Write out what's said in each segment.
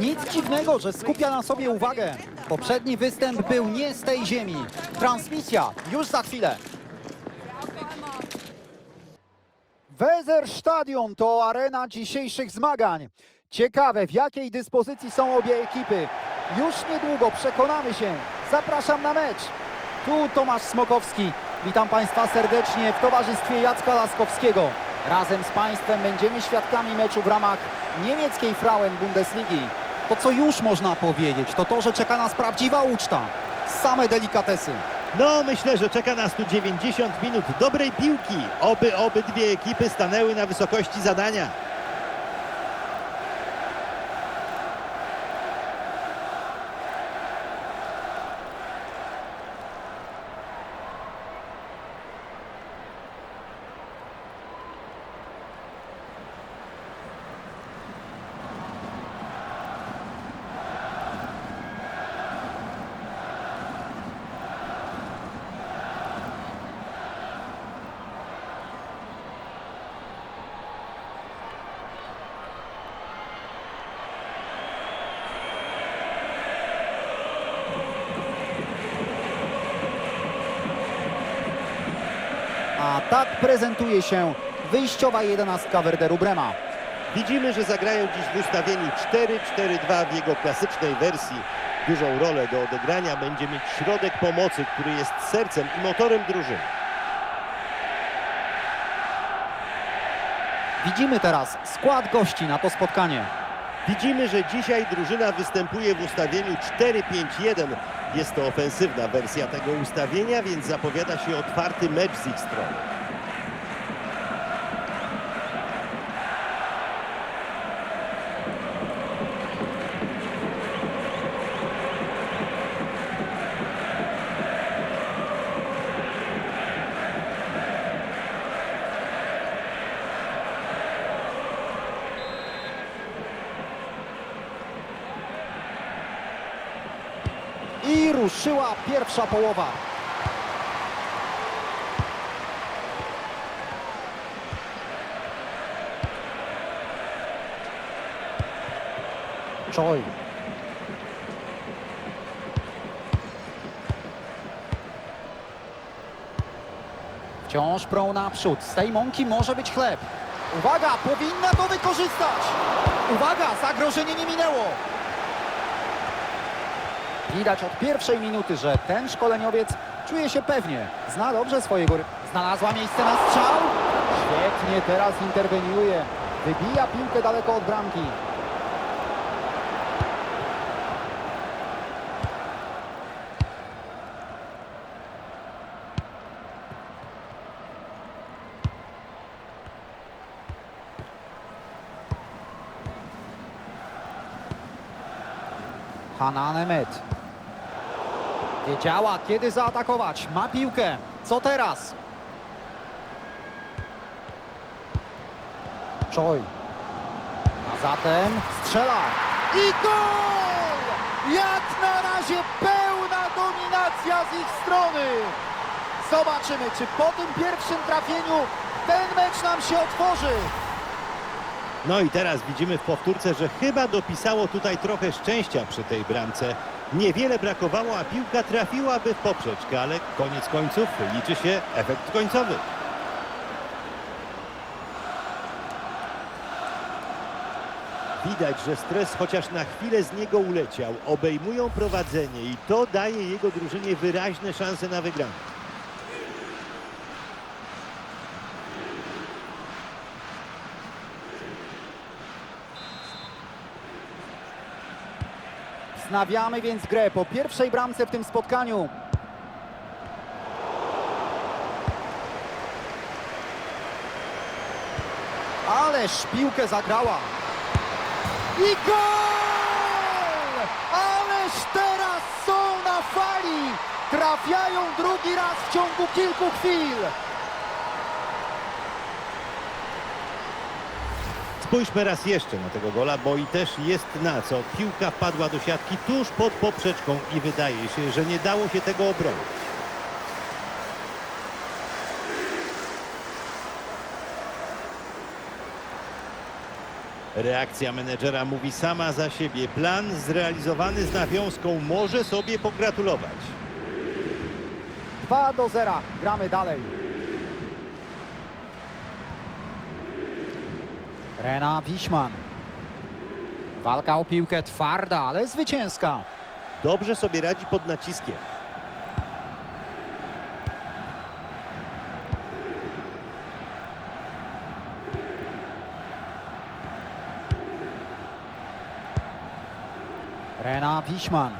Nic dziwnego, że skupia na sobie uwagę. Poprzedni występ był nie z tej ziemi. Transmisja już za chwilę. Weserstadion to arena dzisiejszych zmagań. Ciekawe, w jakiej dyspozycji są obie ekipy. Już niedługo przekonamy się. Zapraszam na mecz. Tu Tomasz Smokowski. Witam Państwa serdecznie w towarzystwie Jacka Laskowskiego. Razem z Państwem będziemy świadkami meczu w ramach niemieckiej Frauen Bundesligi. To co już można powiedzieć, to to, że czeka nas prawdziwa uczta. Same delikatesy. No, myślę, że czeka nas tu 90 minut dobrej piłki. Oby obydwie ekipy stanęły na wysokości zadania. A tak prezentuje się wyjściowa jedenastka Werderu Brema. Widzimy, że zagrają dziś w ustawieniu 4-4-2 w jego klasycznej wersji. Dużą rolę do odegrania będzie mieć środek pomocy, który jest sercem i motorem drużyny. Widzimy teraz skład gości na to spotkanie. Widzimy, że dzisiaj drużyna występuje w ustawieniu 4-5-1. Jest to ofensywna wersja tego ustawienia, więc zapowiada się otwarty mecz z ich strony. I ruszyła pierwsza połowa. Choi. Wciąż prą naprzód. Z tej mąki może być chleb. Uwaga, powinna to wykorzystać. Uwaga, zagrożenie nie minęło. Widać od pierwszej minuty, że ten szkoleniowiec czuje się pewnie. Zna dobrze swojego... ry- Znalazła miejsce na strzał. Świetnie teraz interweniuje. Wybija piłkę daleko od bramki. Hanan Emet. Wiedziała, kiedy zaatakować. Ma piłkę. Co teraz? Choi. A zatem strzela. I gol! Jak na razie pełna dominacja z ich strony. Zobaczymy, czy po tym pierwszym trafieniu ten mecz nam się otworzy. No i teraz widzimy w powtórce, że chyba dopisało tutaj trochę szczęścia przy tej bramce. Niewiele brakowało, a piłka trafiłaby w poprzeczkę, ale koniec końców liczy się efekt końcowy. Widać, że stres chociaż na chwilę z niego uleciał. Obejmują prowadzenie i to daje jego drużynie wyraźne szanse na wygraną. Wznawiamy więc grę po pierwszej bramce w tym spotkaniu. Ależ piłkę zagrała. I gol! Ależ teraz są na fali! Trafiają drugi raz w ciągu kilku chwil. Spójrzmy raz jeszcze na tego gola, bo i też jest na co. Piłka wpadła do siatki tuż pod poprzeczką i wydaje się, że nie dało się tego obronić. Reakcja menedżera mówi sama za siebie. Plan zrealizowany z nawiązką może sobie pogratulować. 2 do 0. Gramy dalej. Rena Wiśman. Walka o piłkę twarda, ale zwycięska. Dobrze sobie radzi pod naciskiem. Rena Wiśman.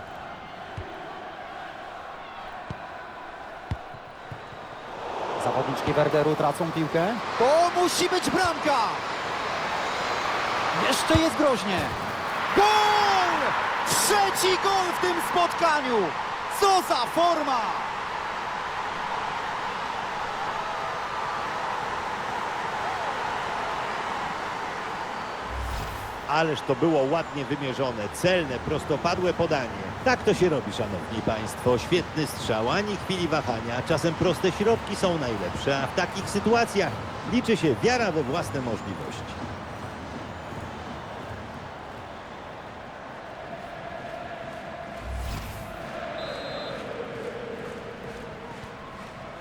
Zawodniczki Werderu tracą piłkę. To musi być bramka! Jeszcze jest groźnie. Gol! Trzeci gol w tym spotkaniu! Co za forma! Ależ to było ładnie wymierzone, celne, prostopadłe podanie. Tak to się robi, szanowni państwo. Świetny strzał, ani chwili wahania. Czasem proste środki są najlepsze, a w takich sytuacjach liczy się wiara we własne możliwości.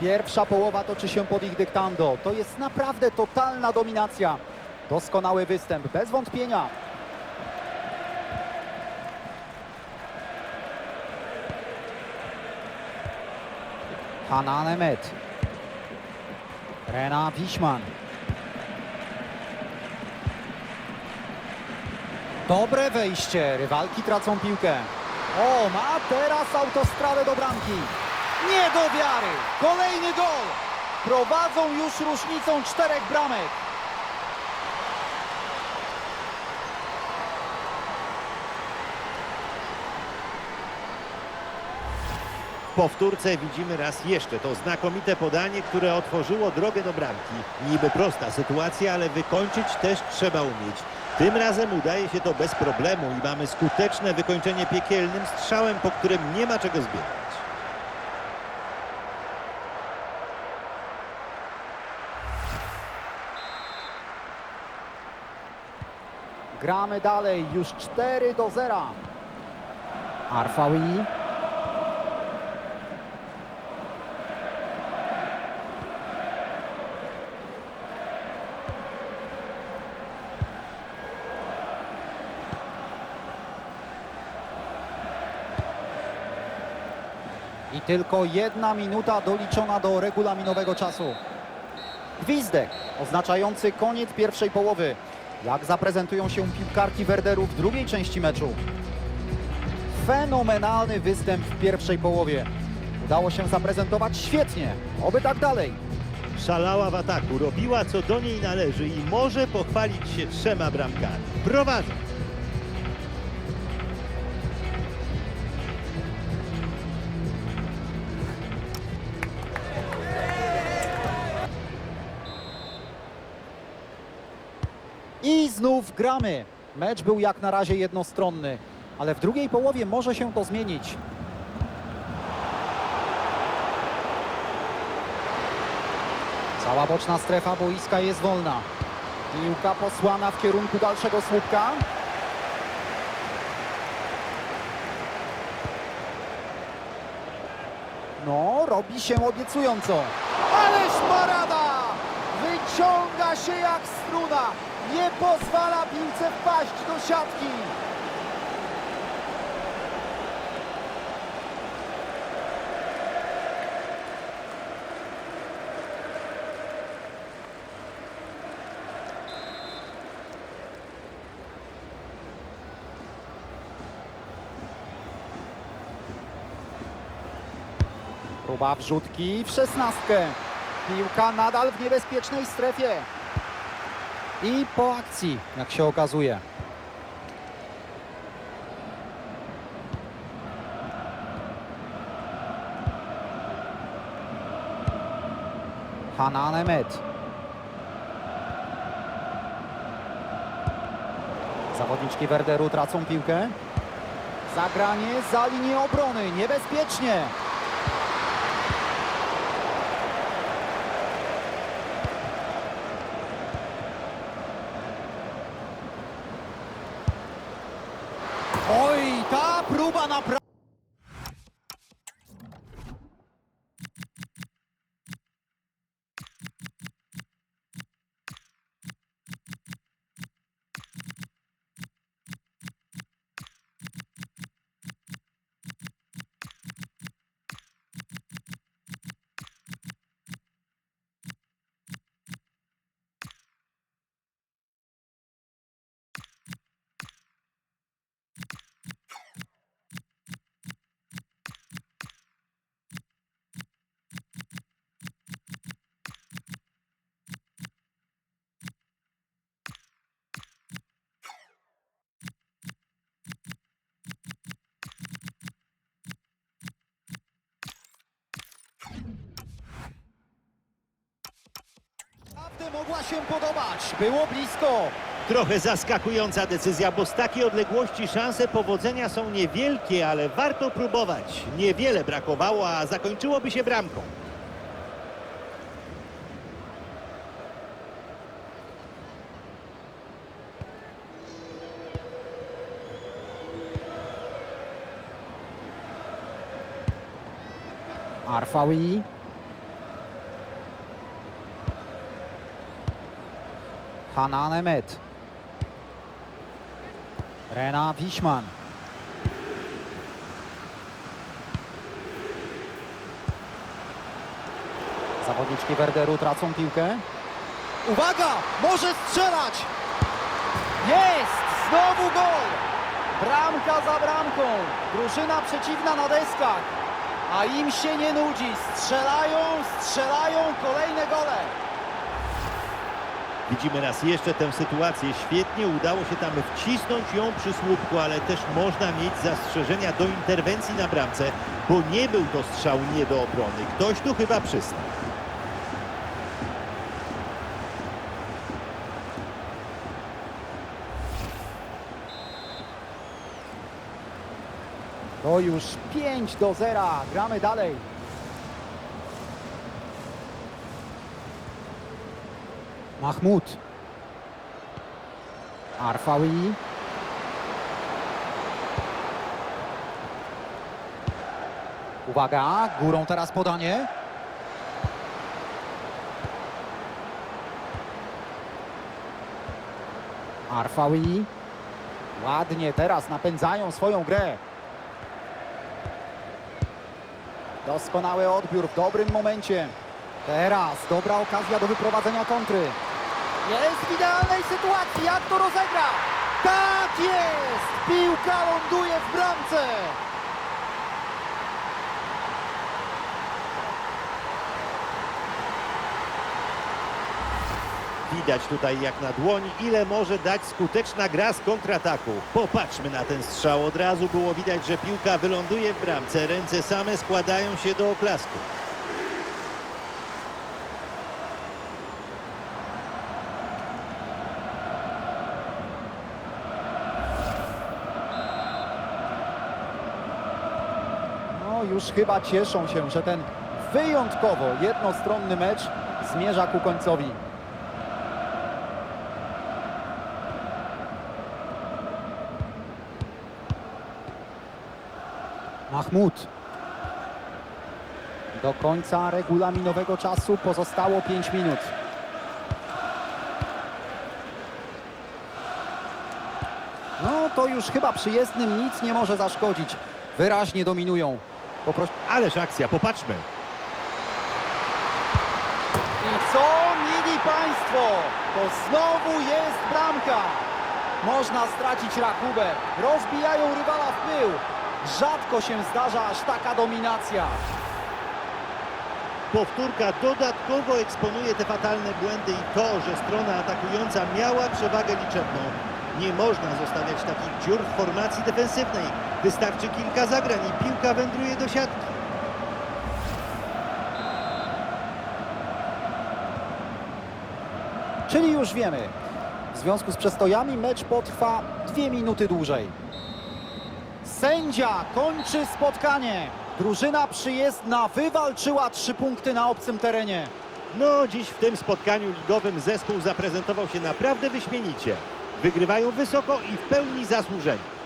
Pierwsza połowa toczy się pod ich dyktando. To jest naprawdę totalna dominacja. Doskonały występ, bez wątpienia. Hanna Nemet. Rena Wiśman. Dobre wejście. Rywalki tracą piłkę. O, ma teraz autostradę do bramki. Nie do wiary! Kolejny gol! Prowadzą już różnicą czterech bramek. Powtórce widzimy raz jeszcze to znakomite podanie, które otworzyło drogę do bramki. Niby prosta sytuacja, ale wykończyć też trzeba umieć. Tym razem udaje się to bez problemu i mamy skuteczne wykończenie piekielnym strzałem, po którym nie ma czego zbierać. Gramy dalej, już 4 do 0. Arfawi. I tylko jedna minuta doliczona do regulaminowego czasu. Gwizdek oznaczający koniec pierwszej połowy. Jak zaprezentują się piłkarki Werderu w drugiej części meczu? Fenomenalny występ w pierwszej połowie. Udało się zaprezentować świetnie. Oby tak dalej. Szalała w ataku, robiła co do niej należy i może pochwalić się trzema bramkami. Prowadzą. Znów gramy. Mecz był jak na razie jednostronny, ale w drugiej połowie może się to zmienić. Cała boczna strefa boiska jest wolna. Piłka posłana w kierunku dalszego słupka. No, robi się obiecująco. Ależ parada! Wyciąga się jak struna. Nie pozwala piłce wpaść do siatki. Próba wrzutki w szesnastkę. Piłka nadal w niebezpiecznej strefie. I po akcji, jak się okazuje. Hanna Nemet. Zawodniczki Werderu tracą piłkę. Zagranie za linię obrony. Niebezpiecznie. Tá, Kaká, próba na. Mogła się podobać. Było blisko. Trochę zaskakująca decyzja, bo z takiej odległości szanse powodzenia są niewielkie, ale warto próbować. Niewiele brakowało, a zakończyłoby się bramką. Arfawi. Hanan Emet. Rena Wiśman. Zawodniczki Werderu tracą piłkę. Uwaga! Może strzelać! Jest! Znowu gol! Bramka za bramką. Drużyna przeciwna na deskach. A im się nie nudzi. Strzelają, strzelają kolejne gole. Widzimy raz jeszcze tę sytuację. Świetnie udało się tam wcisnąć ją przy słupku, ale też można mieć zastrzeżenia do interwencji na bramce, bo nie był to strzał nie do obrony. Ktoś tu chyba przystał. To już 5 do 0. Gramy dalej. Mahmud. Arfawi. Uwaga, górą teraz podanie. Arfawi. Ładnie teraz napędzają swoją grę. Doskonały odbiór w dobrym momencie. Teraz dobra okazja do wyprowadzenia kontry. Jest w idealnej sytuacji. Jak to rozegra? Tak jest! Piłka ląduje w bramce. Widać tutaj jak na dłoni, ile może dać skuteczna gra z kontrataku. Popatrzmy na ten strzał. Od razu było widać, że piłka wyląduje w bramce. Ręce same składają się do oklasku. No już chyba cieszą się, że ten wyjątkowo jednostronny mecz zmierza ku końcowi. Mahmud. Do końca regulaminowego czasu pozostało 5 minut. No to już chyba przyjezdnym nic nie może zaszkodzić. Wyraźnie dominują. Popros- Ależ akcja, popatrzmy. I co, mili Państwo? To znowu jest bramka. Można stracić rachubę. Rozbijają rywala w pył. Rzadko się zdarza aż taka dominacja. Powtórka dodatkowo eksponuje te fatalne błędy i to, że strona atakująca miała przewagę liczebną. Nie można zostawiać takich dziur w formacji defensywnej. Wystarczy kilka zagrań i piłka wędruje do siatki. Czyli już wiemy. W związku z przestojami mecz potrwa dwie minuty dłużej. Sędzia kończy spotkanie. Drużyna przyjezdna wywalczyła trzy punkty na obcym terenie. No, dziś w tym spotkaniu ligowym zespół zaprezentował się naprawdę wyśmienicie. Wygrywają wysoko i w pełni zasłużenie.